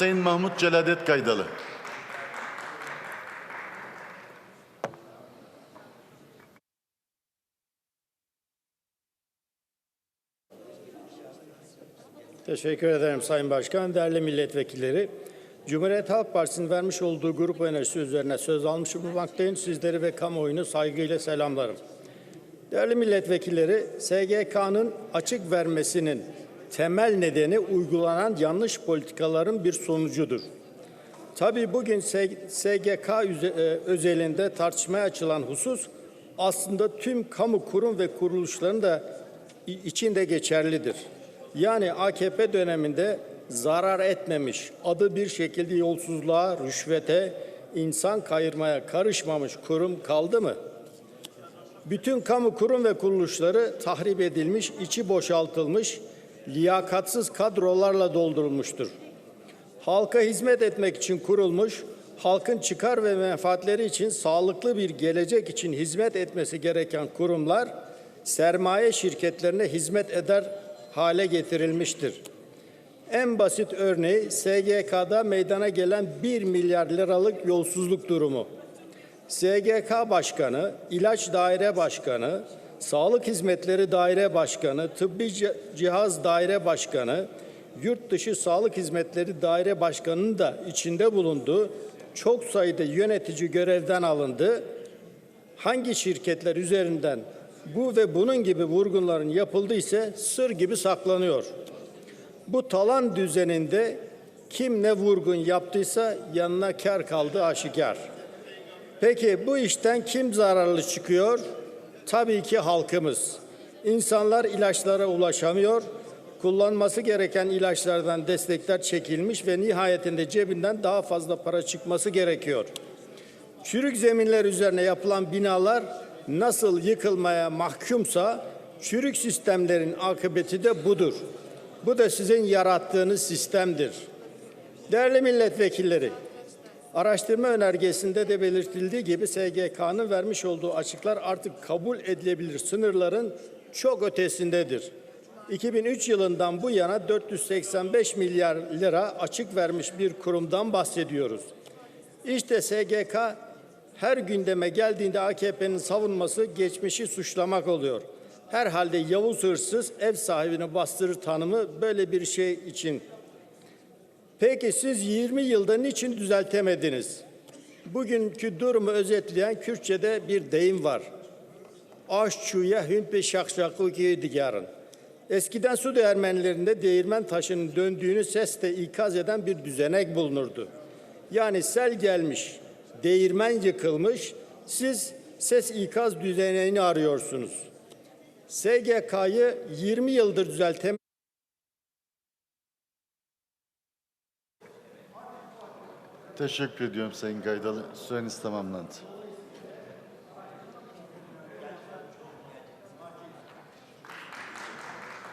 Sayın Mahmut Celadet Kaydalı. Teşekkür ederim Sayın Başkan. Değerli milletvekilleri, Cumhuriyet Halk Partisi'nin vermiş olduğu grup önerisi üzerine söz almış bulunmaktayım. Sizleri ve kamuoyunu saygıyla selamlarım. Değerli milletvekilleri, SGK'nın açık vermesinin temel nedeni uygulanan yanlış politikaların bir sonucudur. Tabii bugün SGK e, özelinde tartışmaya açılan husus aslında tüm kamu kurum ve kuruluşların da içinde geçerlidir. Yani AKP döneminde zarar etmemiş, adı bir şekilde yolsuzluğa, rüşvete, insan kayırmaya karışmamış kurum kaldı mı? Bütün kamu kurum ve kuruluşları tahrip edilmiş, içi boşaltılmış, liyakatsız kadrolarla doldurulmuştur halka hizmet etmek için kurulmuş, halkın çıkar ve menfaatleri için sağlıklı bir gelecek için hizmet etmesi gereken kurumlar sermaye şirketlerine hizmet eder hale getirilmiştir. En basit örneği SGK'da meydana gelen 1 milyar liralık yolsuzluk durumu. SGK Başkanı, İlaç Daire Başkanı, Sağlık Hizmetleri Daire Başkanı, Tıbbi Cihaz Daire Başkanı, Yurt Dışı Sağlık Hizmetleri Daire Başkanı'nın da içinde bulunduğu çok sayıda yönetici görevden alındı. Hangi şirketler üzerinden bu ve bunun gibi vurgunların yapıldıysa sır gibi saklanıyor. Bu talan düzeninde kim ne vurgun yaptıysa yanına kar kaldı aşikar. Peki bu işten kim zararlı çıkıyor? Tabii ki halkımız. İnsanlar ilaçlara ulaşamıyor. Kullanması gereken ilaçlardan destekler çekilmiş ve nihayetinde cebinden daha fazla para çıkması gerekiyor. Çürük zeminler üzerine yapılan binalar nasıl yıkılmaya mahkumsa çürük sistemlerin akıbeti de budur. Bu da sizin yarattığınız sistemdir. Değerli milletvekilleri, Araştırma önergesinde de belirtildiği gibi SGK'nın vermiş olduğu açıklar artık kabul edilebilir sınırların çok ötesindedir. 2003 yılından bu yana 485 milyar lira açık vermiş bir kurumdan bahsediyoruz. İşte SGK her gündeme geldiğinde AKP'nin savunması geçmişi suçlamak oluyor. Herhalde Yavuz hırsız ev sahibini bastırır tanımı böyle bir şey için Peki siz 20 yılda niçin düzeltemediniz? Bugünkü durumu özetleyen Kürtçe'de bir deyim var. Aşçuya hümpe şakşakı digarın. Eskiden su değirmenlerinde değirmen taşının döndüğünü sesle ikaz eden bir düzenek bulunurdu. Yani sel gelmiş, değirmen yıkılmış, siz ses ikaz düzeneğini arıyorsunuz. SGK'yı 20 yıldır düzeltem Teşekkür ediyorum Sayın Kaydalı. Süreniz tamamlandı.